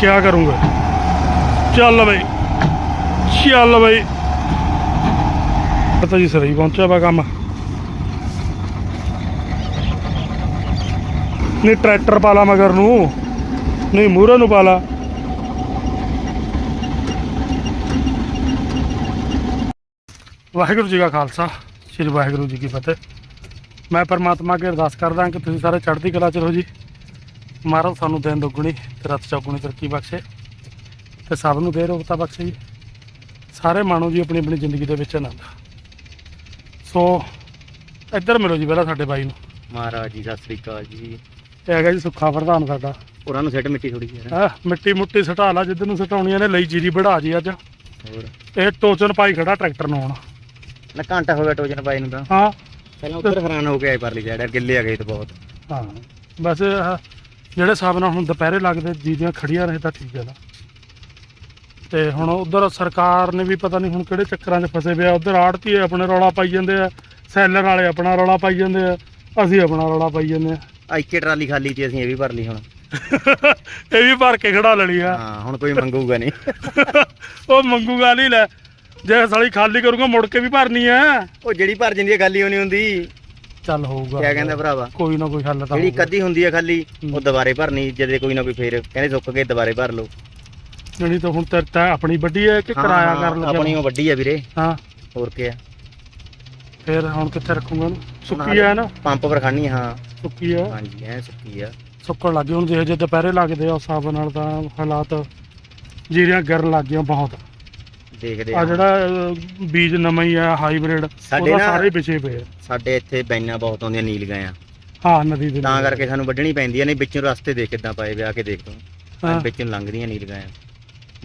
ਕਿਆ ਕਰੂੰਗਾ? ਚੱਲ ਬਈ। ਚੱਲ ਬਈ। ਪਤਾ ਜੀ ਸਰਈ ਪਹੁੰਚਿਆ ਵਾ ਕੰਮ। ਨਹੀਂ, ਟਰੈਕਟਰ ਪਾਲਾ ਮਗਰ ਨੂੰ। ਨਹੀਂ, ਮੂਹਰੇ ਨੂੰ ਪਾਲਾ ਵਾਹਿਗੁਰੂ ਜੀ ਦਾ ਖਾਲਸਾ। ਸ੍ਰੀ ਵਾਹਿਗੁਰੂ ਜੀ ਕੀ ਫਤਿਹ। ਮੈਂ ਪਰਮਾਤਮਾ ਅੱਗੇ ਅਰਦਾਸ ਕਰਦਾ ਕਿ ਤੁਸੀਂ ਸਾਰੇ ਚੜ੍ਹਦੀ ਕਲਾ ਚ ਰਹੋ ਜੀ। ਮਹਾਰਾਜ ਸਾਨੂੰ ਦਿਨ ਦੁੱਗਣੀ ਤੇ ਰਾਤ ਚੌਗੁਣੀ ਤਰੱਕੀ ਬਖਸ਼ੇ ਤੇ ਸਭ ਨੂੰ ਦੇ ਰੋਗਤਾ ਬਖਸ਼ੇ ਜੀ। ਸਾਰੇ ਮਾਣੋ ਜੀ ਆਪਣੀ ਆਪਣੀ ਜ਼ਿੰਦਗੀ ਦੇ ਵਿੱਚ ਆਨੰਦ ਸੋ ਇੱਧਰ ਮਿਲੋ ਜੀ ਪਹਿਲਾਂ ਸਾਡੇ ਬਾਈ ਨੂੰ। ਮਹਾਰਾਜ ਜੀ ਸਤਿ ਸ੍ਰੀ ਅਕਾਲ ਜੀ। ਇਹ ਹੈਗਾ ਜੀ ਸੁੱਖਾ ਪ੍ਰਧਾਨ ਸਾਡਾ। ਉਹਨਾਂ ਨੂੰ ਸੈੱਟ ਮਿੱਟੀ ਥੋੜੀ ਯਾਰ ਆ ਮਿੱਟੀ ਮੁੱਟੀ ਸਟਾ ਲਾ ਜਿੱਧਰ ਨੂੰ ਸਟਾਉਣੀਆਂ ਨੇ ਲਈ ਜੀਰੀ ਵੜਾ ਜੀ ਅੱਜ। ਹੋਰ? ਇਹ ਟੋਚਨ ਪਾਈ ਖੜਾ ਟਰੈਕਟਰ ਨੂੰ ਹੁਣ। ਨਾ ਘੰਟਾ ਹੋ ਗਿਆ ਟੋਜਨ ਪਾਈ ਨੂੰ ਤਾਂ। ਹਾਂ। ਪਹਿਲਾਂ ਉੱਧਰ ਹੈਰਾਨ ਹੋ ਕੇ ਆਏ ਪਰਲੀ ਸਾਈਡ ਗਿੱਲੇ ਆ ਗਏ ਤੇ ਬਹੁਤ। ਹਾਂ। ਬਸ ਜਿਹੜੇ ਹਿਸਾਬ ਨਾਲ ਹੁਣ ਦੁਪਹਿਰੇ ਲੱਗਦੇ ਜੀਦੀਆਂ ਖੜੀਆਂ ਰਹੇ ਤਾਂ ਠੀਕ ਹੈ ਨਾ। ਤੇ ਹੁਣ ਉਧਰ ਸਰਕਾਰ ਨੇ ਵੀ ਪਤਾ ਨਹੀਂ ਹੁਣ ਕਿਹੜੇ ਚੱਕਰਾਂ 'ਚ ਫਸੇ ਪਿਆ ਉਧਰ ਆੜਤੀ ਆਪਣੇ ਰੌਲਾ ਪਾਈ ਜਾਂਦੇ ਆ। ਸੈਲਰ ਵਾਲੇ ਆਪਣਾ ਰੌਲਾ ਪਾਈ ਜਾਂਦੇ ਆ। ਅਸੀਂ ਆਪਣਾ ਰੌਲਾ ਪਾਈ ਜਾਂਦੇ ਆ। ਆ ਇੱਕੇ ਟਰਾਲੀ ਖਾਲੀ ਸੀ ਅਸੀਂ ਇਹ ਵੀ ਭਰ ਲਈ ਹੁਣ। ਇਹ ਵੀ ਭਰ ਕੇ ਖੜਾ ਲੈਣੀ ਆ। ਹਾਂ ਹੁਣ ਕੋਈ ਮੰਗੂਗਾ ਨਹੀਂ। ਉਹ ਮੰਗੂਗਾ ਨਹੀਂ ਲੈ। ਜੇ ਸਾਲੀ ਖਾਲੀ ਕਰੂਗਾ ਮੁੜ ਕੇ ਵੀ ਭਰਨੀ ਆ। ਉਹ ਜਿਹੜੀ ਭਰ ਜਾਂਦੀ ਹੈ ਖਾਲੀ ਹੋਣੀ ਹੁੰਦੀ। ਚੱਲ ਹੋਊਗਾ। ਕਿਆ ਕਹਿੰਦਾ ਭਰਾਵਾ? ਕੋਈ ਨਾ ਕੋਈ ਹੱਲ ਤਾਂ ਜਿਹੜੀ। ਕੱਦੀ ਹੁੰਦੀ ਹੈ ਖਾਲੀ ਹੂੰ। ਉਹ ਦੁਬਾਰੇ ਭਰਨੀ ਜਦੇ ਕੋਈ ਨਾ ਕੋਈ ਫੇਰ ਕਹਿੰਦੇ ਸੁੱਕ ਗਏ ਦੁਬਾਰੇ ਭਰ ਲਓ। ਜਿਹੜੀ ਤਾਂ ਹੁਣ ਤੇ ਤਾਂ ਆਪਣੀ ਵੱਡੀ ਹੈ ਕਿ ਹਾਂ, ਕਿਰਾਇਆ ਹਾਂ, ਕਰਨ ਆਪਣੀ ਲੱਗਿਆ ਉਹ ਵੱਡੀ ਆ ਵੀਰੇ। ਹਾਂ। ਹੋਰ ਕੀ ਆ? ਫੇਰ ਹੁਣ ਕਿੱਥੇ ਰੱਖੂਗਾ ਉਹਨੂੰ? ਸੁੱਕੀ ਆ ਨਾ? ਪੰਪ ਪਰ ਖੜਨੀ ਹਾਂ। ਸੁੱਕੀ ਆ? ਹਾਂਜੀ ਐ ਸੁੱਕੀ ਆ। ਸੁੱਕਣ ਲੱਗੇ ਹੁਣ ਜਿਹੇ ਜਿਹੇ ਦੁਪਹਿਰੇ ਲੱਗਦੇ ਆ ਉਸ ਹਿਸਾਬ ਨਾਲ ਤਾਂ ਹਾਲਾਤ ਜੀਰੀਆਂ ਗਰਨ ਲੱਗ ਗਈਆਂ ਬਹੁਤ। ਦੇਖਦੇ ਆ ਆ ਜਿਹੜਾ ਅਹ, ਬੀਜ ਨਵਾਂ ਹੀ ਆ ਹਾਈਬ੍ਰਿਡ ਸਾਡੇ ਉਹਦਾ ਨਾ- ਸਾਰੇ ਵਿਛੇ ਪਏ ਆ। ਸਾਡੇ ਇੱਥੇ ਬੈਨਾਂ ਬਹੁਤ ਆਉਂਦੀਆਂ ਨੀਲ ਆ ਹਾਂ ਨਦੀ ਦੇ ਤਾਂ ਨਾਲ। ਕਰਕੇ ਸਾਨੂੰ ਵੱਢਣੀ ਪੈਂਦੀਆਂ ਨੇ ਵਿੱਚੋਂ ਰਸਤੇ ਦੇਖ ਕਿੱਦਾਂ ਪਾਏ ਵਿਆ ਕੇ ਦੇਖ ਤੂੰ ਹਾਂ। ਵਿੱਚੋਂ ਲੰਘਦੀਆਂ ਨੀਲ ਗਏ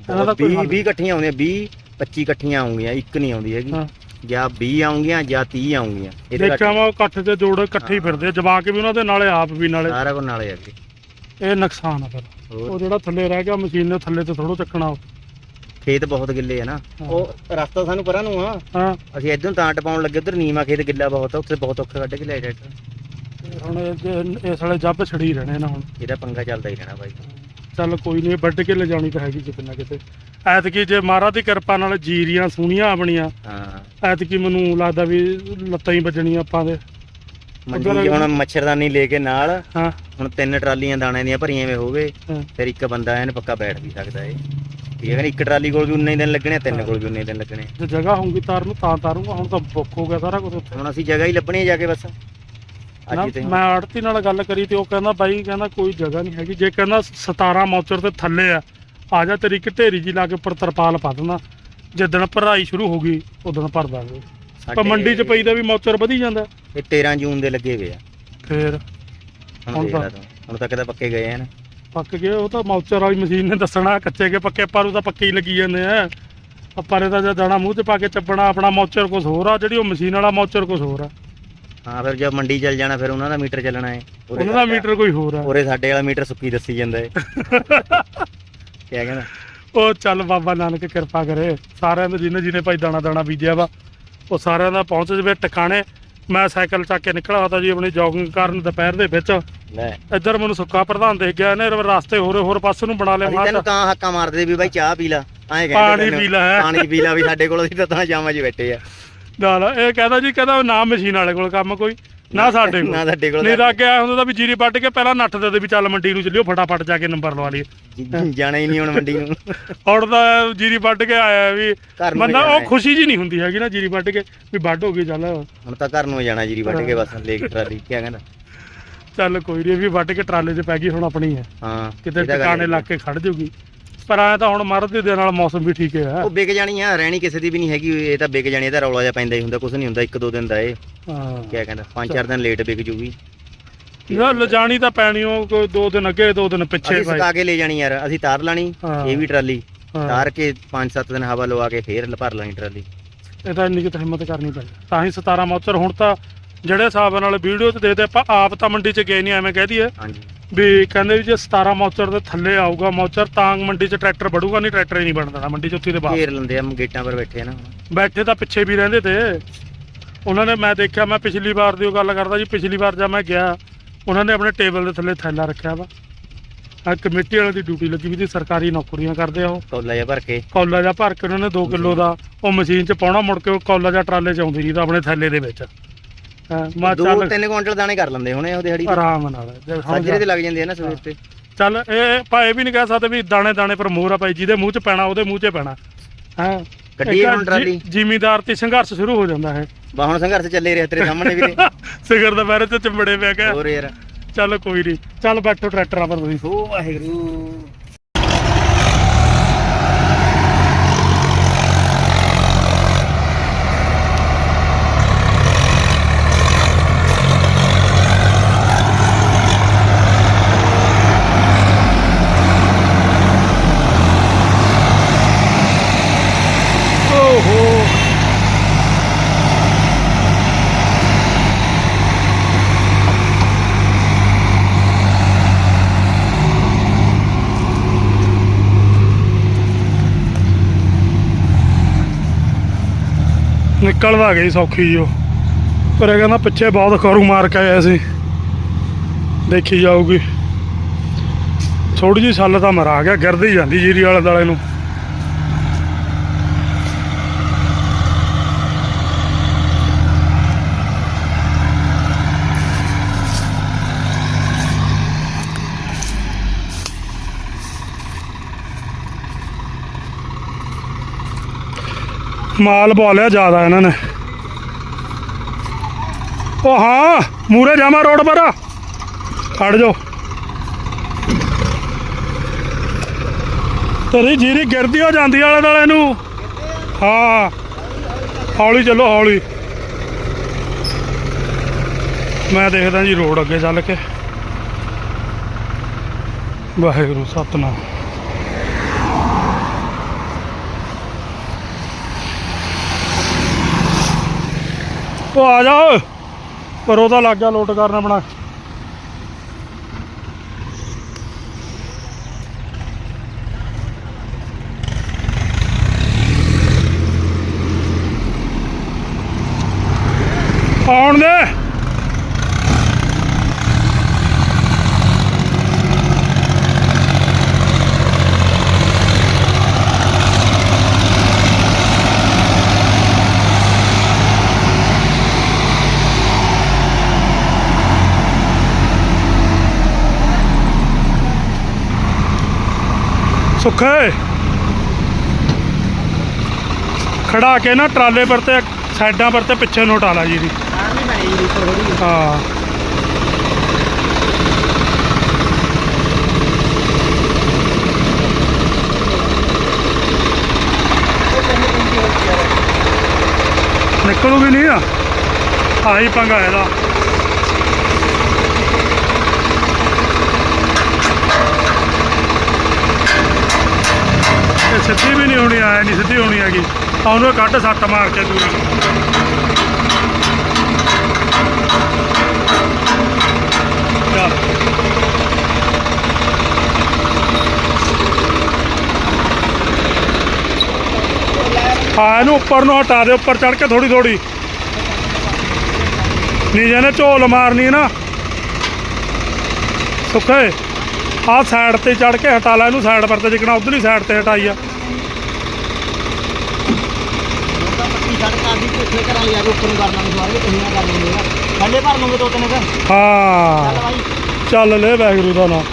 ਇਹਨਾਂ ਦਾ ਕੋਈ 20 ਹੱਲ 20 ਇਕੱਠੀਆਂ ਆਉਂਦੀਆਂ 20 25 ਇਕੱਠੀਆਂ ਆਉਂਗੀਆਂ ਇੱਕ ਨਹੀਂ ਆਉਂਦੀ ਹੈਗੀ ਹਾਂ। ਜਾਂ 20 ਆਉਂਗੀਆਂ ਜਾਂ 30 ਆਉਂਗੀਆਂ ਇਹਦੇ ਦੇਖਿਆ ਵਾ ਉਹ ਇਕੱਠ ਤੇ ਜੋੜ ਇਕੱਠੇ ਹੀ ਹਾਂ। ਫਿਰਦੇ ਆ, ਜਵਾਕ ਵੀ ਉਹਨਾਂ ਦੇ ਨਾਲੇ ਆਪ ਵੀ ਨਾਲੇ ਸਾਰਾ ਕੁਝ ਨਾਲੇ ਅੱਗੇ ਇਹ ਨੁਕਸਾਨ ਆ ਫਿਰ ਹੋਰ ਉਹ ਜਿਹੜਾ ਥੱਲੇ ਰਹਿ ਗਿਆ ਮਸ਼ੀਨ ਨੇ ਥੱਲੇ ਤੇ ਥੋੜੋ ਚੱਕਣਾ ਉਹ। ਖੇਤ ਬਹੁਤ ਗਿੱਲੇ ਆ ਨਾ। ਉਹ ਰਸਤਾ ਸਾਨੂੰ ਪਰਾਂ ਨੂੰ ਆ। ਹਾਂ। ਅਸੀਂ ਇਧਰੋਂ ਤਾਂ ਟਪਾਉਣ ਲੱਗੇ ਉਧਰ ਨੀਮਾ ਖੇਤ ਗਿੱਲਾ ਬਹੁਤ ਆ ਉੱਥੇ ਬਹੁਤ ਔਖਾ ਕੱਢ ਕੇ ਲਿਆ ਟਰੈਕਟਰ ਤੇ ਹੁਣ ਇਹ ਇਸ ਵਾਲੇ ਜੱਬ ਛੜੀ ਰਹਿਣੇ ਨਾ ਹੁਣ। ਇਹਦਾ ਪੰਗਾ ਚੱਲਦਾ ਹੀ ਰਹਿਣਾ ਬਾਈ। ਚੱਲ ਕੋਈ ਨਹੀਂ ਵੱਢ ਕੇ ਲਿਜਾਣੀ ਤਾਂ ਹੈਗੀ ਕਿਤੇ ਨਾ ਕਿਤੇ। ਐਤਕੀ ਜੇ ਮਹਾਰਾਜ ਦੀ ਕਿਰਪਾ ਨਾਲ ਜੀਰੀਆਂ ਸੋਹਣੀਆਂ ਆਪਣੀਆਂ ਹਾਂ। ਐਤਕੀ ਮੈਨੂੰ ਲੱਗਦਾ ਵੀ ਲੱਤਾਂ ਹੀ ਵੱਜਣੀਆਂ ਆਪਾਂ ਦੇ। ਮੰਡੀ 'ਚ ਹੁਣ ਮੱਛਰਦਾਨੀ ਲੈ ਕੇ ਨਾਲ ਹਾਂ। ਹੁਣ ਤਿੰਨ ਟਰਾਲੀਆਂ ਦਾਣੇ ਦੀਆਂ ਭਰੀਆਂ ਵੇ ਹੋਵੇ ਹਾਂ। ਫਿਰ ਇੱਕ ਬੰਦਾ ਐਨ ਪੱਕਾ ਬੈਠ ਵੀ ਸਕਦਾ ਏ। ਠੀਕ ਹੈ ਨਾ ਇੱਕ ਟਰਾਲੀ ਕੋਲ ਵੀ ਉਨੇ ਹੀ ਦਿਨ ਲੱਗਣੇ ਤਿੰਨ ਕੋਲ ਵੀ ਉਨੇ ਹੀ ਦਿਨ ਲੱਗਣੇ ਜੇ ਜਗ੍ਹਾ ਹੋਊਗੀ ਤਾਰ ਨੂੰ ਤਾਂ ਤਾਰੂਗਾ ਹੁਣ ਤਾਂ ਬੁੱਕ ਹੋ ਗਿਆ ਸਾਰਾ ਕੁਝ ਉੱਥੇ। ਹੁਣ ਅਸੀਂ ਜਗ੍ਹਾ ਹੀ ਲੱਭਣੀ ਹੈ ਜਾ ਕੇ ਬਸ। ਨਾ, ਤੇ ਮੈਂ ਆੜਤੀ ਨਾਲ ਗੱਲ ਕਰੀ ਤੇ ਉਹ ਕਹਿੰਦਾ ਬਾਈ ਕਹਿੰਦਾ ਕੋਈ ਜਗ੍ਹਾ ਨਹੀਂ ਹੈਗੀ। ਜੇ ਕਹਿੰਦਾ 17 ਮੌਚਰ ਤੇ ਥੱਲੇ ਆ ਆ ਜਾ ਤੇਰੀ ਇੱਕ ਢੇਰੀ ਜੀ ਲਾ ਕੇ ਉੱਪਰ ਤਰਪਾਲ ਪਾ ਦੇਣਾ ਜਿੱਦਣ ਭਰਾਈ ਸ਼ੁਰੂ ਹੋ ਗਈ ਉਦੋਂ ਭਰ ਦਾਂਗੇ। ਪਰ ਸਾਡੇ ਮੰਡੀ 'ਚ ਪਈ ਦਾ ਵੀ ਮੌਚਰ ਵਧੀ ਜਾਂਦਾ। ਇਹ 13 ਜੂਨ ਦੇ ਲੱਗੇ ਹੋਏ ਆ। ਫੇਰ ਹੁਣ ਤਾਂ- ਤੂੰ। ਹੁਣ ਤੱਕ ਤਾਂ ਪੱਕੇ ਗਏ ਹਨ ਪੱਕ ਗਏ ਉਹ ਤਾਂ ਮੌਚਰ ਵਾਲੀ ਮਸ਼ੀਨ ਨੇ ਦੱਸਣਾ ਕੱਚੇ ਕੇ ਪੱਕੇ ਪਰ ਉਹ ਤਾਂ ਪੱਕੇ ਹੀ ਲੱਗੀ ਜਾਂਦੇ ਆ। ਆਪਾਂ ਨੇ ਤਾਂ ਦਾਣਾ ਮੂੰਹ 'ਚ ਪਾ ਕੇ ਚੱਪਣਾ ਆਪਣਾ ਮੌਚਰ ਕੁਝ ਹੋਰ ਆ ਜਿਹੜੀ ਉਹ ਮਸ਼ੀਨ ਵਾਲਾ ਮੌਚਰ ਕੁਝ ਹੋਰ ਆ। ਹਾਂ ਫਿਰ ਜਦ ਮੰਡੀ ਚੱਲ ਜਾਣਾ ਫਿਰ ਉਹਨਾਂ ਦਾ ਮੀਟਰ ਚੱਲਣਾ ਹੈ। ਉਹਨਾਂ ਦਾ ਮੀਟਰ ਕੋਈ ਹੋਰ ਆ। ਉਰੇ ਸਾਡੇ ਵਾਲਾ ਮੀਟਰ ਸੁੱਕੀ ਦੱਸੀ ਜਾਂਦਾ ਕਿਆ ਕਹਿੰਦਾ ਉਹ ਚੱਲ ਬਾਬਾ ਨਾਨਕ ਕਿਰਪਾ ਕਰੇ ਸਾਰਿਆਂ ਦੇ ਜਿਹਨੇ ਜਿਹਨੇ ਭਾਈ ਦਾਣਾ ਦਾਣਾ ਬੀਜਿਆ ਵਾ ਉਹ ਸਾਰਿਆਂ ਦਾ ਪਹੁੰਚ ਜਵੇ ਟਿਕਾਣੇ। ਮੈਂ ਸਾਈਕਲ ਚੱਕ ਕੇ ਨਿਕਲਿਆ ਤਾਂ ਜੀ ਆਪਣੀ ਜੋਗਿੰਗ ਕਰਨ ਦੁਪਹਿਰ ਦੇ ਵਿੱਚ। ਲੈ। ਇੱਧਰ ਮੈਨੂੰ ਸੁੱਕਾ ਪ੍ਰਧਾਨ ਦੇਖ ਗਿਆ ਇਹਨੇ ਰਸਤੇ ਹੋਰੇ ਹੋਰ ਪਾਸੇ ਨੂੰ ਬਣਾ ਲਿਆ ਅਸੀਂ ਤੈਨੂੰ ਤਾਂ ਹੱਕਾ ਮਾਰਦੇ ਵੀ ਬਾਈ ਚਾਹ ਪੀ ਲਾ ਐਂ ਕਹਿੰਦੇ ਪਾਣੀ। ਪੀ ਲੈ। ਪਾਣੀ ਪੀ ਲਾ ਵੀ ਸਾਡੇ ਕੋਲ ਅਸੀਂ ਤਾਂ ਤਾਂ ਜਾਮਾਂ 'ਚ ਬੈਠੇ ਆ। ਨਾਲ ਇਹ ਕਹਿੰਦਾ ਜੀ ਕਹਿੰਦਾ ਨਾ ਮਸ਼ੀਨ ਵਾਲੇ ਕੋਲ ਕੰਮ ਕੋਈ। ਨਾ ਸਾਡੇ ਕੋਲ। ਨਾ ਸਾਡੇ ਕੋਲ ਨਹੀਂ ਤਾਂ ਅੱਗੇ ਆਇਆ ਹੁੰਦਾ ਤਾਂ ਵੀ ਜੀਰੀ ਵੱਢ ਕੇ ਪਹਿਲਾਂ ਨੱਠ ਦੇ ਦੇ ਵੀ ਚੱਲ ਮੰਡੀ ਨੂੰ ਚੱਲਿਓ ਫਟਾਫਟ ਜਾ ਕੇ ਨੰਬਰ ਲਵਾ ਲਈਏ। ਜਾਣਾ ਹੀ ਨਹੀਂ ਹੁਣ ਮੰਡੀ ਨੂੰ। ਤਾਂ ਜੀਰੀ ਵੱਢ ਕੇ ਆਇਆ ਵੀ ਬੰਦਾ ਉਹ। ਖੁਸ਼ੀ ਜੀ ਨਹੀਂ ਹੁੰਦੀ ਹੈਗੀ ਨਾ ਜੀਰੀ ਵੱਢ ਕੇ ਵੀ ਵੱਢ ਹੋ ਗਈ ਚੱਲ। ਹੁਣ ਤਾਂ ਘਰ ਨੂੰ ਜਾਣਾ ਜੀਰੀ ਵੱਢ ਕੇ ਬਸ ਲੈ ਕੇ ਟਰਾਲੀ ਕਿਆ ਕਹਿੰਦਾ? ਚੱਲ ਕੋਈ ਨਹੀਂ ਵੀ ਵੱਢ ਕੇ ਟਰਾਲੇ 'ਚ ਪੈ ਗਈ ਹੁਣ ਆਪਣੀ ਹੈ। ਹਾਂ ਕਿਤੇ ਤਾਂ ਟਿਕਾਣੇ। ਲਾ ਕੇ ਖੜ ਜੂਗੀ ਪਰ ਆਇਆ ਤਾਂ ਹੁਣ ਮਰਦ ਦੇ ਨਾਲ ਮੌਸਮ ਵੀ ਠੀਕ ਹੈ। ਉਹ ਵਿਕ ਜਾਣੀ ਆ ਰਹਿਣੀ ਕਿਸੇ ਦੀ ਵੀ ਨਹੀਂ ਹੈਗੀ ਇਹ ਤਾਂ ਵਿਕ ਜਾਣੀ ਇਹਦਾ ਰੌਲਾ ਜਿਹਾ ਪੈਂਦਾ ਹੀ ਹੁੰਦਾ ਕੁਝ ਨਹੀਂ ਹੁੰਦਾ ਇੱਕ ਦੋ ਦਿਨ ਦਾ ਇਹ। ਹਾਂ। ਕਿਆ ਕਹਿੰਦਾ ਪੰਜ ਚਾਰ ਦਿਨ ਲੇਟ ਵਿਕ ਜੂਗੀ। ਨਾ ਲਿਜਾਣੀ ਤਾਂ ਪੈਣੀ ਉਹ ਕੋਈ ਦੋ ਦਿਨ ਅੱਗੇ ਦੋ ਦਿਨ ਪਿੱਛੇ ਅਸੀਂ ਭਾਈ। ਸੁਕਾ ਕੇ ਲੈ ਜਾਣੀ ਯਾਰ ਅਸੀਂ ਤਾਰ ਲਾਣੀ ਹਾਂ। ਇਹ ਵੀ ਟਰਾਲੀ। ਹਾਂ। ਤਾਰ ਕੇ 5-7 ਦਿਨ ਹਵਾ ਲਵਾ ਕੇ ਫੇਰ ਭਰ ਲਾਣੀ ਟਰਾਲੀ। ਇਹ ਤਾਂ ਇੰਨੀ ਕੁ ਤਾਂ ਹਿੰਮਤ ਕਰਨੀ ਪੈਂਦੀ ਤਾਂ ਹੀ 17 ਮੌਚਰ ਹੁਣ ਤਾਂ ਜਿਹੜੇ ਹਿਸਾਬ ਨਾਲ ਵੀਡੀਓ 'ਚ ਦੇ ਦੇ ਆਪਾਂ ਆਪ ਤਾਂ ਮੰਡੀ 'ਚ ਗਏ ਨਹੀਂ ਐਵੇਂ ਕਹਿ ਦਈਏ। ਹਾਂਜੀ। ਵੀ ਕਹਿੰਦੇ ਵੀ ਜੇ 17 ਮੌਚਰ ਦੇ ਥੱਲੇ ਆਊਗਾ ਮੌਚਰ ਤਾਂ ਮੰਡੀ 'ਚ ਟਰੈਕਟਰ ਵੜੂਗਾ ਨਹੀਂ ਟਰੈਕਟਰ ਹੀ ਨਹੀਂ ਬਣਦਾ ਮੰਡੀ 'ਚ ਉੱਥੇ ਦੇ ਬਾਅਦ। ਘੇਰ ਲੈਂਦੇ ਆ ਗੇਟਾਂ ਪਰ ਬੈਠੇ ਨਾ। ਬੈਠੇ ਤਾਂ ਪਿੱਛੇ ਵੀ ਰਹਿੰਦੇ ਤੇ। ਉਹਨਾਂ ਨੇ ਮੈਂ ਦੇਖਿਆ ਮੈਂ ਪਿਛਲੀ ਵਾਰ ਦੀ ਉਹ ਗੱਲ ਕਰਦਾ ਜੀ ਪਿਛਲੀ ਵਾਰ ਜਦ ਮੈਂ ਗਿਆ ਉਹਨਾਂ ਨੇ ਆਪਣੇ ਟੇਬਲ ਦੇ ਥੱਲੇ ਥੈਲਾ ਰੱਖਿਆ ਵਾ। ਆ ਕਮੇਟੀ ਵਾਲੇ ਦੀ ਡਿਊਟੀ ਲੱਗੀ ਵੀ ਦੀ ਸਰਕਾਰੀ ਨੌਕਰੀਆਂ ਕਰਦੇ ਆ ਉਹ। ਕੌਲਾ ਜਿਹਾ ਭਰ ਕੇ। ਕੌਲਾ ਜਿਹਾ ਭਰ ਕੇ ਉਹਨਾਂ ਨੇ 2 ਕਿਲੋ ਦਾ ਉਹ ਮਸ਼ੀਨ 'ਚ ਪਾਉਣਾ ਮੁੜ ਕੇ ਉਹ ਕੌਲਾ ਜਿਹਾ ਟਰਾਲੇ 'ਚ ਆਉਂਦੀ ਨਹੀਂ ਤਾਂ ਆਪਣੇ ਥੈਲੇ ਦੇ ਵਿੱਚ। ਹਾਂ ਮੈਂ ਦੋ ਚੱਲ ਤਿੰਨ ਕੁਇੰਟਲ ਦਾਣੇ ਕਰ ਲੈਂਦੇ ਹੋਣੇ ਉਹ ਦਿਹਾੜੀ। ਆਰਾਮ ਨਾਲ ਜੇ ਹੁਣ ਸਾਜਰੇ ਤੇ ਲੱਗ ਜਾਂਦੇ ਆ ਨਾ ਸਵੇਰ ਤੇ। ਚੱਲ ਇਹ ਇਹ ਵੀ ਨਹੀਂ ਕਹਿ ਸਕਦੇ ਵੀ ਦਾਣੇ ਦਾਣੇ ਪਰ ਮੋਹਰ ਆ ਭਾਈ ਜਿਹਦੇ ਮੂੰਹ 'ਚ ਪੈਣਾ ਉਹਦੇ ਮੂੰਹ 'ਚ ਪੈਣਾ। ਹਾਂ ਕੱਢੀਏ ਹੁਣ ਟਰਾਲੀ। ਜ਼ਿਮੀਦਾਰ ਤੇ ਸੰਘਰਸ਼ ਸ਼ੁਰੂ ਹੋ ਜਾਂਦਾ ਹੈ। ਬਾ ਹੁਣ ਸੰਘਰਸ਼ ਚੱਲੇ ਰਿਹਾ ਤੇਰੇ ਸਾਹਮਣੇ ਵੀ ਸਿਗਰ ਦਾ ਬਾਰੇ ਤੇ ਚੰਬੜੇ ਪਿਆ ਗਿਆ ਹੋਰ ਯਾਰ। ਚੱਲ ਕੋਈ ਨਹੀਂ ਚੱਲ ਬੈਠੋ ਟਰੈਕਟਰਾਂ ਪਰ ਤੁਸੀਂ। ਹੋ ਵਾਹਿਗੁਰੂ ਓਹੋ ਨਿਕਲਵਾ ਗਈ ਸੌਖੀ ਜੀ ਉਹ। ਪਰ ਇਹ ਕਹਿੰਦਾ ਪਿੱਛੇ ਬਹੁਤ ਖਰੂ ਮਾਰ ਕੇ ਆਇਆ ਸੀ। ਦੇਖੀ ਜਾਊਗੀ। ਥੋੜੀ ਜਿਹੀ ਸੱਲ ਤਾਂ ਮਰਾ ਗਿਆ, ਗਿਰਦੀ ਜਾਂਦੀ ਜੀਰੀ ਵਾਲੇ ਦਾਲੇ ਨੂੰ। ਮਾਲ ਪਾ ਲਿਆ ਜ਼ਿਆਦਾ ਇਹਨਾਂ ਨੇ। ਉਹ ਹਾਂ ਮੂਰੇ ਜਾਵਾਂ ਰੋਡ ਪਰ। ਖੜ ਜਾਓ। ਤੇਰੀ ਜੀਰੀ ਗਿਰਦੀ ਹੋ ਜਾਂਦੀ ਆਲੇ ਦੁਆਲੇ ਨੂੰ। ਹਾਂ, ਹੌਲੀ ਚੱਲੋ, ਹੌਲੀ। ਮੈਂ ਦੇਖਦਾ ਜੀ ਰੋਡ ਅੱਗੇ ਚੱਲ ਕੇ। ਵਾਹਿਗੁਰੂ, ਸਤਨਾਮ। ਉਹ ਆ ਜਾ ਪਰ ਉਹਦਾ ਲੱਗ ਗਿਆ ਲੋਟ ਕਰਨ ਆਪਣਾ। ਆਉਣ ਦੇ। ਸੁੱਖੇ ਖੜਾ ਕੇ ਨਾ ਟਰਾਲੇ ਪਰ ਤੇ, ਸਾਈਡਾਂ ਪਰ ਤੇ ਪਿੱਛੇ ਨੂੰ ਟਾਲਾ ਜੀ ਦੀ ਹਾਂ। ਨਿਕਲੂਗੀ ਨਹੀਂ ਆ? ਆਹੀ ਪੰਗਾ ਇਹਦਾ। ਸਿੱਧੀ ਵੀ ਨਹੀਂ ਹੋਣੀ ਆਇਆ ਨਹੀਂ ਸਿੱਧੀ ਹੋਣੀ ਹੈਗੀ। ਤਾਂ ਉਹਨੂੰ ਕੱਢ ਸੱਟ ਮਾਰ ਕੇ ਦੂਰੀ। ਚੱਲ। ਹਾਂ, ਇਹਨੂੰ ਉੱਪਰ ਨੂੰ ਹਟਾ ਦੇ, ਉੱਪਰ ਚੜ ਕੇ ਥੋੜੀ ਥੋੜੀ ਨਹੀਂ ਜਿਹਨੇ ਝੋਲ ਮਾਰਨੀ ਨਾ। ਸੁੱਖੇ, ਆਹ ਸਾਈਡ ਤੇ ਚੜ ਕੇ ਹਟਾ ਲੈ, ਇਹਨੂੰ ਸਾਈਡ ਪਰ ਤੇ ਜਿਕਣਾ ਉਧਰਲੀ ਸਾਈਡ ਤੇ ਹਟਾਈ ਆ। ਸੜਕ ਆ ਦੀ ਪਿੱਛੇ ਘਰਾਂ ਲਿਆ ਕੇ ਉੱਪਰ ਨੂੰ ਕਰਨਾ ਨਹੀਂ ਸਵਾਰ ਕੇ ਤੁਸੀਂ ਕਰ ਲੈਂਦੇ ਆ ਥੱਲੇ ਭਰ ਲੂੰਗੇ ਦੋ ਤਿੰਨ ਘਰ ਹਾਂ। ਬਾਈ। ਚੱਲ ਲੈ ਵਾਹਿਗੁਰੂ ਦਾ ਨਾਮ।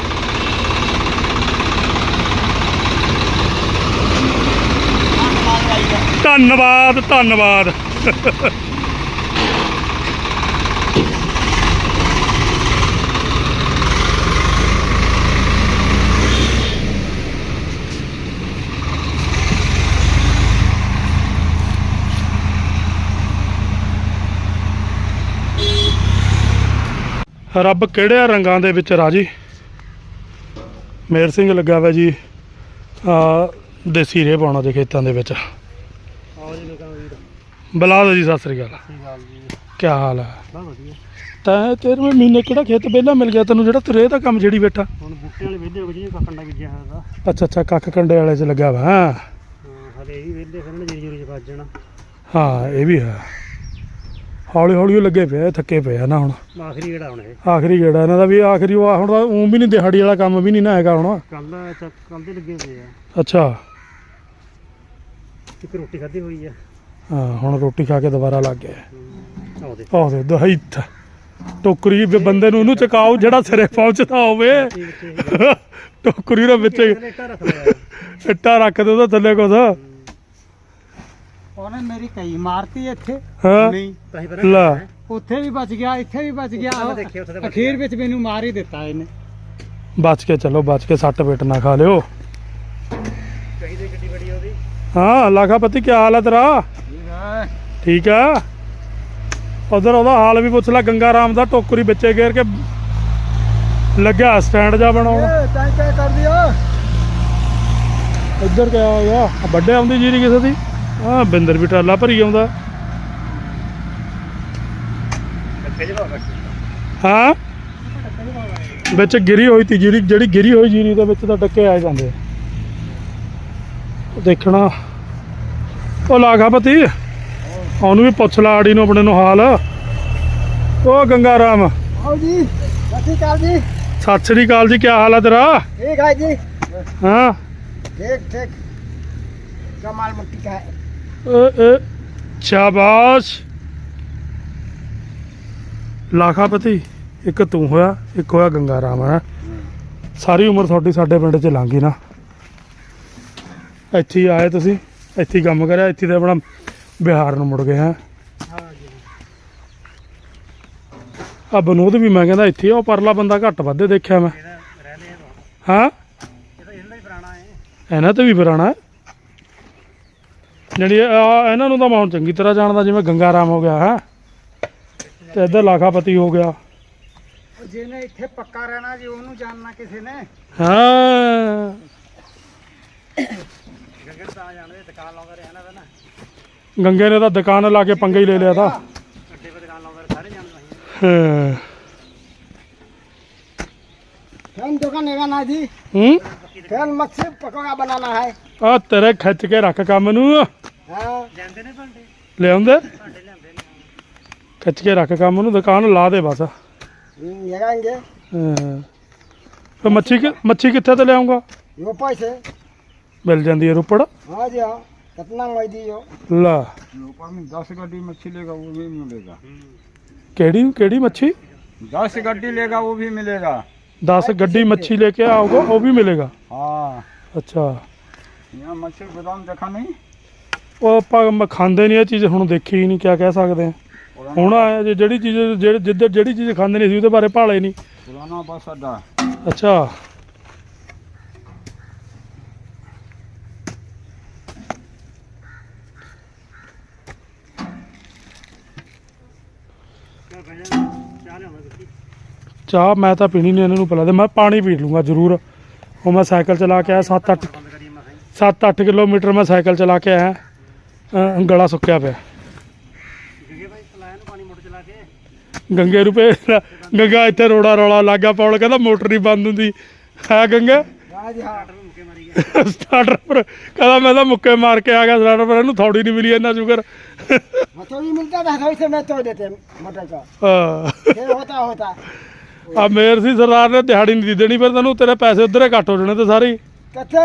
ਧੰਨਵਾਦ ਧੰਨਵਾਦ। ਰੱਬ ਕਿਹੜੇ ਰੰਗਾਂ ਦੇ ਵਿੱਚ ਰਾਜੀ? ਮੇਰ ਸਿੰਘ ਲੱਗਾ ਵਾ ਜੀ ਆ ਦੇਸੀ ਰੇ ਪਾਉਣਾ ਦੇ ਖੇਤਾਂ ਦੇ ਵਿੱਚ। ਆਓ ਜੀ ਨਿਕਾ ਵੀਰ ਬੁਲਾ ਦਿਓ ਜੀ ਸਤਿ ਸ੍ਰੀ ਅਕਾਲ। ਕੀ ਹਾਲ ਹੈ ਤੈਂ ਤੇਰਵੇਂ ਮਹੀਨੇ ਕਿਹੜਾ ਖੇਤ ਪਹਿਲਾਂ ਮਿਲ ਗਿਆ ਤੈਨੂੰ ਜਿਹੜਾ ਤੂੰ ਰੇ ਦਾ ਕੰਮ ਛੇੜੀ ਬੈਠਾ? ਹੁਣ ਬੂਟੇ ਵਾਲੇ ਵਿਹਲੇ ਹੋ ਗਏ ਜੀ ਕੱਕੰਡਾ ਬੀਜਿਆ ਹੋਇਆ ਦਾ ਅੱਛਾ ਅੱਛਾ ਕੱਖ ਕੰਡੇ ਵਾਲੇ 'ਚ ਲੱਗਾ ਵਾ ਹਾਂ? ਹਾਂ ਹਲੇ ਇਹ ਵੀ ਵਿਹਲੇ ਫਿਰਨ ਜਰੀ ਚ ਵੱਜ ਜਾਣਾ। ਹਾਂ ਇਹ ਵੀ ਹੈ। ਹੌਲੀ ਹੌਲੀ ਉਹ ਲੱਗੇ ਪਏ ਆ, ਥੱਕੇ ਪਏ ਆ ਨਾ ਹੁਣ। ਆਖਰੀ ਕਿਹੜਾ ਹੁਣ ਇਹ। ਆਖਰੀ ਗੇੜਾ ਇਹਨਾਂ ਦਾ ਵੀ ਆਖਰੀ ਉਹ ਆ ਹੁਣ ਤਾਂ ਊਂ ਵੀ ਨਹੀਂ ਦਿਹਾੜੀ ਵਾਲਾ ਕੰਮ ਵੀ ਨਹੀਂ ਨਾ ਹੈਗਾ ਹੁਣ। ਕੱਲ ਚੱਕ ਕੱਲ ਦੇ ਲੱਗੇ ਹੋਏ ਆ। ਅੱਛਾ। ਇੱਕ ਰੋਟੀ ਖਾਧੀ ਹੋਈ ਆ। ਹਾਂ ਹੁਣ ਰੋਟੀ ਖਾ ਕੇ ਦੁਬਾਰਾ ਲੱਗ ਗਿਆ। ਆਹ ਦੇ। ਆਹ ਦੇ ਦਹਾਈ ਟੋਕਰੀ ਵੀ ਬੰਦੇ ਨੂੰ ਉਹਨੂੰ ਚਕਾਓ ਜਿਹੜਾ ਸਿਰੇ ਪਹੁੰਚਦਾ ਹੋਵੇ। ਟੋਕਰੀ ਦੇ ਵਿੱਚ ਇੱਟਾ ਰੱਖ ਲਿਆ। ਇੱਟਾ ਰੱਖ ਦੇ ਉਹਦੇ ਥੱਲੇ ਕੁਛ। ਉਹਨੇ ਮੇਰੀ ਕਈ ਮਾਰਤੀ ਇੱਥੇ। ਹਾਂ। ਨਹੀਂ ਤਾਂ ਹੀ ਪਰ ਲੈ। ਉੱਥੇ ਵੀ ਬਚ ਗਿਆ ਇੱਥੇ ਵੀ ਬਚ ਗਿਆ। ਅਖੀਰ ਵਿੱਚ ਮੈਨੂੰ ਮਾਰ ਹੀ ਦਿੱਤਾ ਇਹਨੇ। ਬਚ ਕੇ ਚਲੋ ਬਚ ਕੇ ਸੱਟ ਪੇਟ ਨਾ ਖਾ ਲਿਓ। ਚਾਹੀਦੀ ਗੱਡੀ ਬੜੀ ਉਹਦੀ? ਹਾਂ ਲਾਖਾਪਤੀ ਕੀ ਹਾਲ ਹੈ ਤੇਰਾ? ਠੀਕ ਆ ਉਧਰ ਉਹਦਾ ਹਾਲ ਵੀ ਪੁੱਛ ਲੈ ਗੰਗਾ ਰਾਮ ਦਾ ਟੋਕਰੀ ਵਿੱਚੇ ਗੇਰ ਕੇ ਲੱਗਿਆ ਸਟੈਂਡ ਜਾ ਬਣਾਉਣ। ਤਾਂ ਕੀ ਕਰ ਦਿਓ ਇੱਧਰ ਕਿਆ ਹੋ ਗਿਆ? ਆਹ ਵੱਡੇ ਆਉਂਦੀ ਜੀਰੀ ਕਿਸੇ ਦੀ। ਆ ਬਿੰਦਰ ਵੀ ਟਰਾਲਾ ਭਰੀ ਆਉਂਦਾ। ਹਾਂ? ਵਿੱਚ ਗਿਰੀ ਹੋਈ ਤੀ ਜਿਹੜੀ ਜਿਹੜੀ ਗਿਰੀ ਹੋਈ ਜੀਰੀ ਦੇ ਵਿੱਚ ਤਾਂ ਡੱਕੇ ਆ ਜਾਂਦੇ ਦੇਖਣਾ। ਉਹ ਲਾਖਾਪਤੀ ਉਹਨੂੰ ਵੀ ਪੁੱਛ ਲਾ ਆੜੀ ਨੂੰ ਆਪਣੇ ਨੂੰ ਹਾਲ। ਉਹ ਗੰਗਾ ਰਾਮ। ਆਓ ਜੀ ਸਤਿ ਸ਼੍ਰੀ ਅਕਾਲ ਜੀ। ਸਤਿ ਸ਼੍ਰੀ ਅਕਾਲ ਜੀ ਕੀ ਹਾਲ ਹੈ ਤੇਰਾ? ਠੀਕ ਹੈ ਜੀ। ਹਾਂ। ਠੀਕ ਠੀਕ ਕਮਾਲ ਮੁੱਟੀ ਕਾ ਸ਼ਾਬਾਸ਼। ਲਾਖਾਪਤੀ ਇੱਕ ਤੂੰ ਹੋਇਆ ਇੱਕ ਹੋਇਆ ਗੰਗਾ ਰਾਮ ਹੈ। ਸਾਰੀ ਉਮਰ ਤੁਹਾਡੀ ਸਾਡੇ ਪਿੰਡ 'ਚ ਲੰਘ ਗਈ ਨਾ। ਇੱਥੇ ਹੀ ਆਏ ਤੁਸੀਂ ਇੱਥੇ ਹੀ ਕੰਮ ਕਰਿਆ ਇੱਥੇ ਤੇ ਆਪਣਾ ਬਿਹਾਰ ਨੂੰ ਮੁੜ ਗਏ ਹੈ। ਹਾਂ ਆ ਬਨੋਦ ਵੀ ਮੈਂ ਕਹਿੰਦਾ ਇੱਥੇ ਹੀ ਉਹ ਪਰਲਾ ਬੰਦਾ ਘੱਟ ਵੱਧੇ ਦੇਖਿਆ ਮੈਂ। ਹਾਂ? ਇਹ ਤਾਂ ਇਹਨਾਂ ਦਾ ਹੀ ਪੁਰਾਣਾ ਹੈ। ਇਹਨਾਂ ਤੇ ਵੀ ਪੁਰਾਣਾ ਜਿਹੜੀ ਆ ਇਹਨਾਂ ਨੂੰ ਤਾਂ ਮੈਂ ਹੁਣ ਚੰਗੀ ਤਰ੍ਹਾਂ ਜਾਣਦਾ ਜਿਵੇਂ ਗੰਗਾ ਰਾਮ ਹੋ ਗਿਆ ਹੈ ਤੇ ਇੱਧਰ ਲਾਖਾਪਤੀ ਹੋ ਗਿਆ ਜਿਹਨੇ ਇੱਥੇ ਪੱਕਾ ਰਹਿਣਾ ਜੀ ਉਹਨੂੰ ਜਾਣਨਾ ਕਿਸੇ ਨੇ ਹਾਂ ਗੰਗਰ ਤਾਂ ਜਾਣਦੇ ਦੁਕਾਨ ਲਾਉਂਦਾ ਰਿਹਾ ਨਾ ਪਹਿਲਾਂ ਗੰਗੇ ਨੇ ਤਾਂ ਦੁਕਾਨ ਲਾ ਕੇ ਪੰਗਾ ਹੀ ਲੈ ਲਿਆ ਤਾਂ ਅੱਡੇ 'ਤੇ ਦੁਕਾਨ ਲਾਉਂਦਾ ਰਿਹਾ, ਸਾਰੇ ਜਾਣਦੇ ਸੀ ਹਾਂ। फैन दुकान है ना जी ਹੂੰ फैन मच्छी पकौड़ा बनाना है ਆ ਤੇਰੇ ਖਿੱਚ ਕੇ ਰੱਖ ਕੰਮ ਨੂੰ हाँ ਜਾਂਦੇ ਨੇ ਭਾਂਡੇ ਲਿਆਉਂਦੇ ਭਾਂਡੇ ਲਿਆਂਦੇ ਨੇ ਖਿੱਚ ਕੇ ਰੱਖ ਕੰਮ ਨੂੰ ਦੁਕਾਨ ਲਾ ਦੇ ਬਸ हम्म, लगाएंगे ਹਾਂ ਫਿਰ ਮੱਛੀ ਕਿ- ਮੱਛੀ ਕਿੱਥੇ ਤੇ ਲਿਆਉਂਗਾ रोपे से ਮਿਲ ਜਾਂਦੀ ਹੈ ਰੁਪੜ हाँ जी हाँ कितना मैं दियो ਲਾ ऊपर में दस गड्डी मच्छी लेगा वो भी मिलेगा ਕਿਹੜੀ ਕਿਹੜੀ ਮੱਛੀ दस गड्डी लेगा वो भी मिलेगा 10 ਗੱਡੀ ਮੱਛੀ ਲੈ ਕੇ ਆਓਗਾ ਉਹ ਵੀ ਮਿਲੇਗਾ हाँ ਅੱਛਾ यहाँ मच्छी गोदाम देखा नहीं ਉਹ ਆਪਾਂ ਖਾਂਦੇ ਨਹੀਂ ਇਹ ਚੀਜ਼ ਹੁਣ ਦੇਖੀ ਹੀ ਨਹੀਂ ਕਿਆ ਕਹਿ ਸਕਦੇ ਆ। ਹੁਣ ਆਇਆ ਜੇ ਜਿਹੜੀ ਚੀਜ਼ ਜਿਹੜੀ ਜਿੱਧਰ ਜਿਹੜੀ ਚੀਜ਼ ਖਾਂਦੇ ਨਹੀਂ ਸੀ ਉਹਦੇ ਬਾਰੇ ਭਾਲੇ ਨਹੀਂ ਪੁਰਾਣਾ ਬਸ ਸਾਡਾ। ਅੱਛਾ। ਚਾਹ ਮੈਂ ਤਾਂ ਪੀਣੀ ਨਹੀਂ ਇਹਨਾਂ ਨੂੰ ਪਿਲਾ ਦੇ ਮੈਂ ਪਾਣੀ ਪੀ ਲੂੰਗਾ ਜ਼ਰੂਰ। ਉਹ ਮੈਂ ਸਾਈਕਲ ਚਲਾ ਕੇ ਆਇਆ 7-8 7-8 ਕਿਲੋਮੀਟਰ ਮੈਂ ਸਾਈਕਲ ਚਲਾ ਕੇ ਆਇਆ। ਅਹ ਗਲਾ ਸੁੱਕਿਆ ਪਿਆ ਗੰਗੇ ਭਾਈ ਚਲਾਇਆ ਨੂੰ ਪਾਣੀ ਮੋਟਰ ਚਲਾ ਕੇ ਗੰਗੇ ਰੁਪਏ ਗੰਗਾ ਇੱਥੇ ਰੋੜਾ ਰੌਲਾ ਲੱਗਾ ਪਾਉਣ ਕਹਿੰਦਾ ਮੋਟਰ ਨਹੀਂ ਬੰਦ ਹੁੰਦੀ ਹੈ ਗੰਗਾ हाँ जी हाँ ਟਰ ਮੁੱਕੇ ਮਾਰੀ ਗਿਆ ਸਟਾਰਟਰ ਪਰ ਕਹਿੰਦਾ ਮੈਂ ਤਾਂ ਮੁੱਕੇ ਮਾਰ ਕੇ ਆ ਗਿਆ ਸਟਾਰਟਰ ਪਰ ਇਹਨੂੰ ਥੌੜੀ ਨਹੀਂ ਮਿਲੀ ਇੰਨਾ ਸ਼ੁਕਰ मटर भी मिलता था सही से मैं तोड़ देते मटर का ਹਾਂ फिर होता होता ਆ ਮੇਰ ਸੀ ਸਰਦਾਰ ਨੇ ਦਿਹਾੜੀ ਨਹੀਂ ਦੇਣੀ ਫਿਰ ਤੈਨੂੰ ਤੇਰੇ ਪੈਸੇ ਉਧਰ ਹੀ ਕੱਟ ਹੋ ਜਾਣੇ ਤੇ ਸਾਰੇ ਹੀ। कहते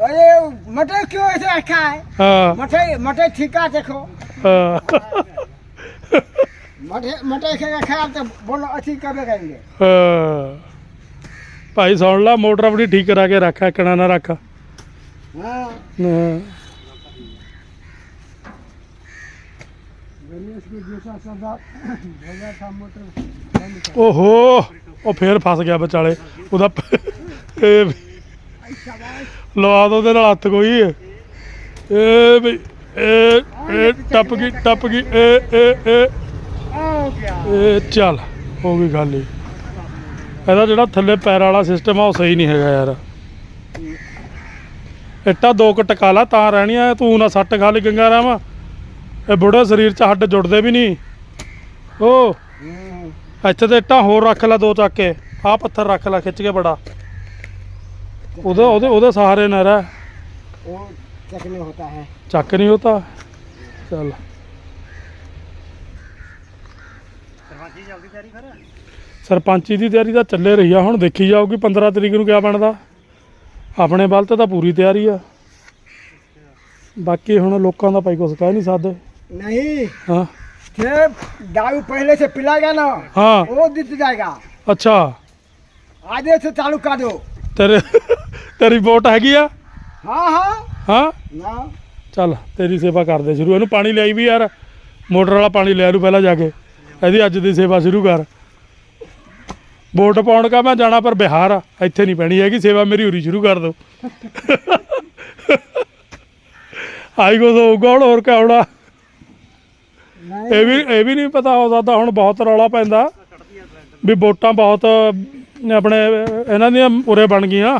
अरे मटर क्यों ऐसे रखा है ਹਾਂ मटर मटर ठीका देखो ਹਾਂ मटर मटर के रखा है तो बोलो अच्छी कब करेंगे ਹਾਂ। ਭਾਈ ਸੁਣ ਲਾ ਮੋਟਰ ਆਪਣੀ ਠੀਕ ਕਰਾ ਕੇ ਰੱਖ ਐਕਣਾ ਨਾ ਰੱਖ हाँ ਹਾਂ। गणेश के जैसा सरदार भैया था मोटर ਓਹੋ ਉਹ ਫੇਰ ਫਸ ਗਿਆ ਵਿਚਾਲੇ ਉਹਦਾ ਪ- ਇਹ ਲਵਾ ਦੋ ਉਹਦੇ ਨਾਲ ਕੋਈ। ਇਹ ਬਈ ਇਹ ਟੱਪ ਗਈ ਟੱਪ ਗਈ ਇਹ ਇਹ ਇਹ ਹੋ ਗਿਆ ਇਹ ਚੱਲ, ਹੋ ਗਈ ਗੱਲ ਇਹਦਾ ਜਿਹੜਾ ਥੱਲੇ ਪੈਰ ਵਾਲਾ ਸਿਸਟਮ ਆ, ਉਹ ਸਹੀ ਨਹੀਂ ਹੈਗਾ ਯਾਰ। ਇੱਟਾ ਦੋ ਕ ਟਕਾਲਾ ਤਾਂ ਰਹਿਣੀਆਂ, ਤੂੰ ਨਾ ਸੱਟ ਖਾ ਲਈ ਗੰਗਾ ਰਾਮ ਇਹ ਬੁੜਾ ਸਰੀਰ ਚ ਹੱਡ ਜੁੜਦੇ ਵੀ ਨਹੀਂ। ਉਹ ਇੱਥੇ ਤੇ ਇੱਟਾਂ ਹੋਰ ਰੱਖ ਲਾ ਦੋ ਚੱਕ ਕੇ। ਆ ਪੱਥਰ ਰੱਖ ਲਾ, ਖਿੱਚ ਕੇ ਬੜਾ। ਉਹਦੇ ਉਹਦੇ ਉਹਦੇ ਸਹਾਰੇ ਨਾ ਰਹਿ वो चकने होता है ਚੱਕ ਨਹੀਂ ਹੋਤਾ ਚੱਲ ਤਿਆਰੀ ਫਿਰ ਸਰਪੰਚੀ ਦੀ ਤਿਆਰੀ ਤਾਂ ਚੱਲੇ ਰਹੀ ਆ ਹੁਣ ਦੇਖੀ ਜਾਊਗੀ 15 ਤਰੀਕ ਨੂੰ ਕਿਆ ਬਣਦਾ ਆਪਣੇ ਵੱਲ ਤੇ ਤਾਂ ਪੂਰੀ ਤਿਆਰੀ ਆ ਬਾਕੀ ਹੁਣ ਲੋਕਾਂ ਦਾ ਭਾਈ ਕੁਛ ਕਹਿ ਨਹੀਂ ਸਕਦੇ नहीं ਹਾਂ ये दारू पहले से पिलाएगा ना ਹਾਂ वो दिख जाएगा ਅੱਛਾ आधे से चालू कर दो ਤੇਰੇ ਤੇਰੀ ਵੋਟ ਹੈਗੀ ਆ? ਹਾਂ ਹਾਂ। ਹਾਂ? ਚੱਲ ਤੇਰੀ ਸੇਵਾ ਕਰਦੇ ਸ਼ੁਰੂ। ਇਹਨੂੰ ਪਾਣੀ ਲਿਆਈ ਵੀ ਯਾਰ। ਮੋਟਰ ਵਾਲਾ ਪਾਣੀ ਲਿਆ ਲੂ ਪਹਿਲਾਂ ਜਾ ਕੇ। ਇਹਦੀ ਅੱਜ ਦੀ ਸੇਵਾ ਸ਼ੁਰੂ ਕਰ। ਵੋਟ ਪਾਉਣ ਕਾ ਮੈਂ ਜਾਣਾ ਪਰ ਬਿਹਾਰ ਆ। ਇੱਥੇ ਨਹੀਂ ਪੈਣੀ ਹੈਗੀ। ਸੇਵਾ ਮੇਰੀ ਹੋਰੀ ਸ਼ੁਰੂ ਕਰ ਦੋ। ਆਈ ਗੋ ਸੋ ਗੋਲ ਹੋਰ ਕਾ ਆਉਣਾ ਇਹ ਵੀ ਇਹ ਵੀ ਨਹੀਂ ਪਤਾ ਹੋ ਸਕਦਾ। ਹੁਣ ਬਹੁਤ ਰੌਲਾ ਪੈਂਦਾ। ਵੀ ਵੋਟਾਂ ਬਹੁਤ ਆਪਣੇ ਇਹਨਾਂ ਦੀਆਂ ਉਰੇ ਬਣ ਗਈਆਂ।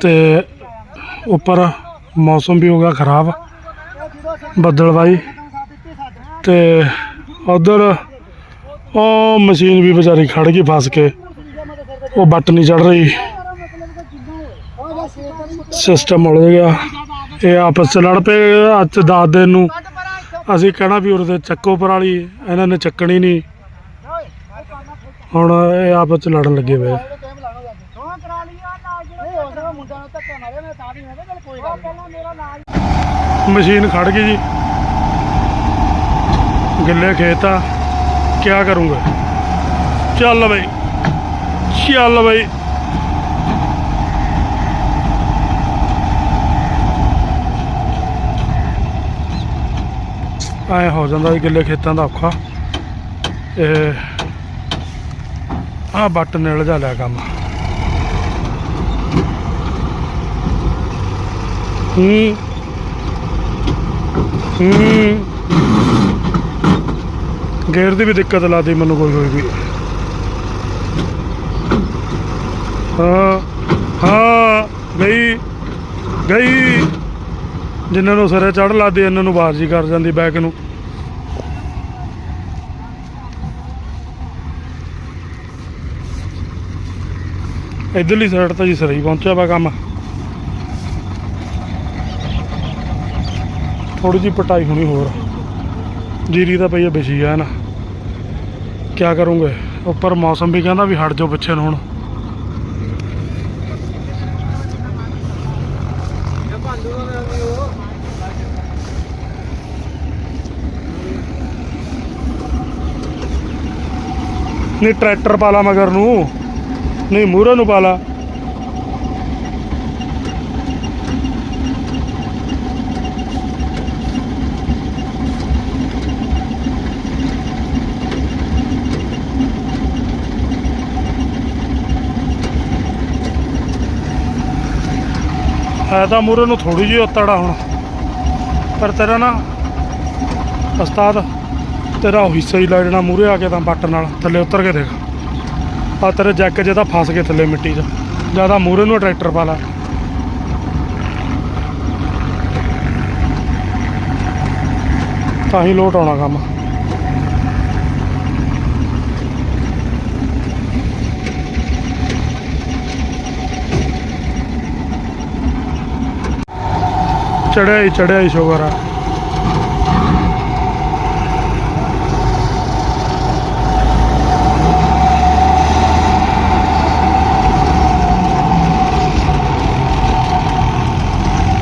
ਤੇ ਉੱਪਰ ਮੌਸਮ ਵੀ ਹੋ ਗਿਆ ਖਰਾਬ ਬੱਦਲਵਾਈ ਤੇ ਉਧਰ ਉਹ ਮਸ਼ੀਨ ਵੀ ਵਿਚਾਰੀ ਖੜ ਗਈ ਫਸ ਕੇ, ਉਹ ਬੱਟ ਨਹੀਂ ਚੜ ਰਹੀ। ਸਿਸਟਮ ਉਲਝ ਗਿਆ। ਇਹ ਆਪਸ ਚ ਲੜ ਪਏ, ਅੱਜ ਦਸ ਦਿਨ ਨੂੰ ਅਸੀਂ ਕਹਿਣਾ ਵੀ ਉਰੇ ਚੱਕੋ ਪਰਾਲੀ, ਇਹਨਾਂ ਨੇ ਚੱਕਣੀ ਨਹੀਂ। ਹੁਣ ਇਹ ਆਪਸ ਚ ਲੜਨ ਲੱਗੇ ਪਏ। ਮਸ਼ੀਨ ਖੜ ਗਈ ਜੀ। ਗਿੱਲੇ ਖੇਤ ਆ। ਕੀ ਕਰੂੰਗਾ? ਚੱਲ ਬਈ ਚੱਲ ਬਈ। ਆਏ ਹੋ ਜਾਂਦਾ ਜੀ ਗਿੱਲੇ ਖੇਤਾਂ ਦਾ ਔਖਾ। ਇਹ ਆ ਬਟਨ ਨਿਲ ਜਾ ਲਿਆ ਕੰਮ। ਹੂੰ ਹੂੰ। ਗੇਅਰ ਦੀ ਵੀ ਦਿੱਕਤ ਲਾਦੀ ਮੈਨੂੰ ਕੋਈ ਹੋਈ ਵੀ ਹਾਂ ਹਾਂ ਗਈ ਗਈ ਜਿੰਨਾਂ ਨੂੰ ਸਿਰੇ ਚੜ ਲਾਦੀ ਇਹਨਾਂ ਨੂੰ ਬਾਰਜੀ ਕਰ ਜਾਂਦੀ ਬੈਕ ਨੂੰ। ਇਧਰਲੀ ਸਾਈਡ ਤਾਂ ਜੀ ਸਿਰੇ ਹੀ ਪਹੁੰਚਿਆ ਵਾ ਕੰਮ। ਥੋੜੀ ਜਿਹੀ ਪਟਾਈ ਹੋਣੀ ਹੋਰ। ਜੀਰੀ ਤਾਂ ਪਈ ਆ ਵਿਛੀ ਆ ਨਾ। ਕਿਆ ਕਰੂੰਗੇ? ਉੱਪਰ ਮੌਸਮ ਵੀ ਕਹਿੰਦਾ ਵੀ ਹਟ ਜਾਓ ਪਿੱਛੇ ਨੂੰ ਹੁਣ। ਨਹੀਂ, ਟਰੈਕਟਰ ਪਾ ਲਾ ਮਗਰ ਨੂੰ। ਨਹੀਂ, ਮੂਹਰੇ ਨੂੰ ਪਾਲਾ ਹੈ ਤਾਂ ਮੂਹਰੇ ਨੂੰ ਥੋੜੀ ਜਿਹੀ ਉਤੜਾ ਹੁਣ। ਪਰ ਤੇਰਾ ਨਾ ਉਸਤਾਦ, ਤੇਰਾ ਉਹ ਹਿੱਸਾ ਹੀ ਲੈ ਜਾਣਾ ਮੂਹਰੇ ਆ ਕੇ ਤਾਂ ਬੱਟ ਨਾਲ, ਥੱਲੇ ਉਤਰ ਕੇ ਦੇਖ। ਆ ਤੇਰੇ ਜੈਕ ਜੇ ਤਾਂ ਫਸ ਗਏ ਥੱਲੇ ਮਿੱਟੀ 'ਚ। ਜ਼ਿਆਦਾ ਮੂਹਰੇ ਨੂੰ ਟਰੈਕਟਰ ਪਾ ਲਾ। ਤਾਂ ਹੀ ਲੋਟ ਆਉਣਾ ਕੰਮ। ਚੜਿਆ ਹੀ ਚੜਿਆ ਹੀ ਸ਼ੁਕਰ ਆ